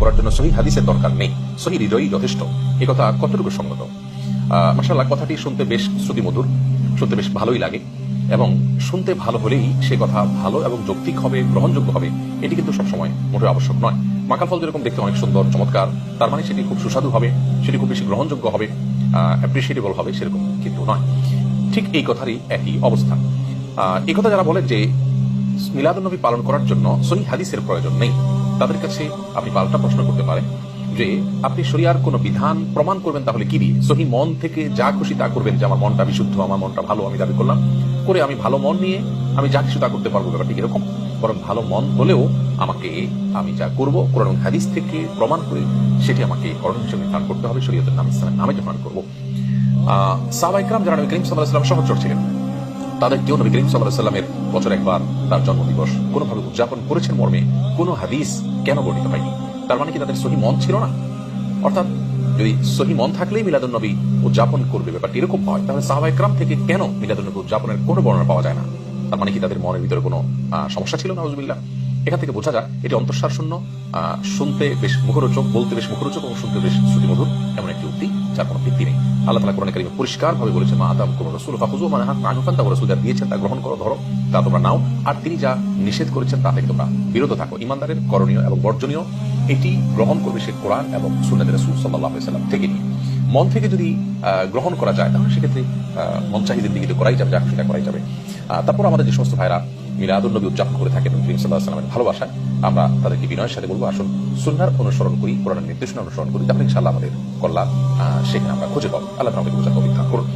করার জন্য সহি হাদিসের দরকার নেই। সহি হৃদয়ই যথেষ্ট। এ কথা কতটুকু সঙ্গত মাসাল্লাহ কথাটি শুনতে বেশ শ্রুতিমধুর, শুনতে বেশ ভালোই লাগে এবং শুনতে ভালো হলেই সে কথা ভালো এবং যৌক্তিক হবে, গ্রহণযোগ্য হবে, এটি কিন্তু সবসময় মোটেও আবশ্যক নয়। মাকাল ফল যেরকম দেখতে অনেক সুন্দর, চমৎকার, তার মানে সেটি খুব সুস্বাদু হবে, সেটি খুব বেশি গ্রহণযোগ্য হবে অ্যাপ্রিসিয়েটেবল হবে, সেরকম কিন্তু নয়। ঠিক এই কথারই একই অবস্থা। এই কথা যারা বলে যে মিলাদুন্নবী পালন করার জন্য সহি হাদিসের প্রয়োজন নেই। তাদের কাছে আপনি পাল্টা প্রশ্ন করতে পারেন যে, আপনি শরিয়ার কোনো বিধান প্রমাণ করবেন তাহলে কি দিয়ে? সহি মন থেকে যা খুশি তা করবেন যে, আমার মনটা বিশুদ্ধ, আমার মনটা ভালো, আমি দাবি করলাম। করে আমি ভালো মন নিয়ে আমি যা কিছু তা করতে পারব, ব্যাপারটি এরকম। বরং ভালো মন হলেও আমাকে আমি যা করব, কোরআন হাদিস থেকে প্রমাণ করে সেটি আমাকে করণ হিসেবে নির্ধারণ করতে হবে, শরীয়তের নাম ইসলামের নামে যখন করব। আহ সাহাবাইকরাম যারা নবী করিম সাল্লাহ সাল্লাম সহচর ছিলেন তাদের কেউ নবী করিম সাল্লাহ সাল্লামের বছর একবার তার জন্মদিবস কোনোভাবে উদযাপন করেছেন মর্মে কোনো হাদিস কেন বর্ণিত হয়নি? তার মানে কি তাদের সহি মন ছিল না? অর্থাৎ যদি সহি মন থাকলেই মিলাদুল নবী উদযাপন করবে, ব্যাপারটি এরকম হয়, তাহলে সাহাবাইকরাম থেকে কেন মিলাদুল নবী উদযাপনের কোনো বর্ণনা পাওয়া যায় না? তার মানে কি তাদের মনের ভিতরে কোনো সমস্যা ছিল না? নজবিল্লা এখান থেকে বোঝা যায় এটি অন্তঃসার শূন্য আহ, শুনতে বেশ মুখরোচক বলতে বেশ মুখরোচক এবং শুনতে বেশ শ্রুতিমধুর এমন একটি উক্তি যার কোনো ভিত্তি নেই। আল্লাহ তালা কোরআন কারিমে পরিষ্কার ভাবে বলেছেন মা আদাম কোন রসুল ফাকুজু মানে হাত মানুফান তা রসুল যা দিয়েছেন তা গ্রহণ করো ধরো তা তোমরা নাও আর তিনি যা নিষেধ করেছেন তা থেকে তোমরা বিরত থাকো। ইমানদারের করণীয় এবং বর্জনীয় এটি গ্রহণ করবে সে কোরআন এবং সুন্নাত রসুল সাল্লাহ সাল্লাম থেকে নিয়ে। মন থেকে যদি গ্রহণ করা যায় তাহলে সেক্ষেত্রে মন চাহিদের দিকে করাই যাবে যা সেটা করাই যাবে। তারপর আমাদের যে সমস্ত ভাইরা মিলাদুল নবী উদযাপন করে থাকেন নবী সাল্লাহ সাল্লামের ভালোবাসায়। আমরা তাদেরকে বিনয়ের সাথে বলব, আসুন সুন্নার অনুসরণ করি, কোরআনের নির্দেশনা অনুসরণ করি, তাহলে ইনশাআল্লাহ আমাদের কল্যাণ সেখানে আমরা খুঁজে পাবো। আল্লাহ আমাদের বোঝার অভিজ্ঞতা করুন।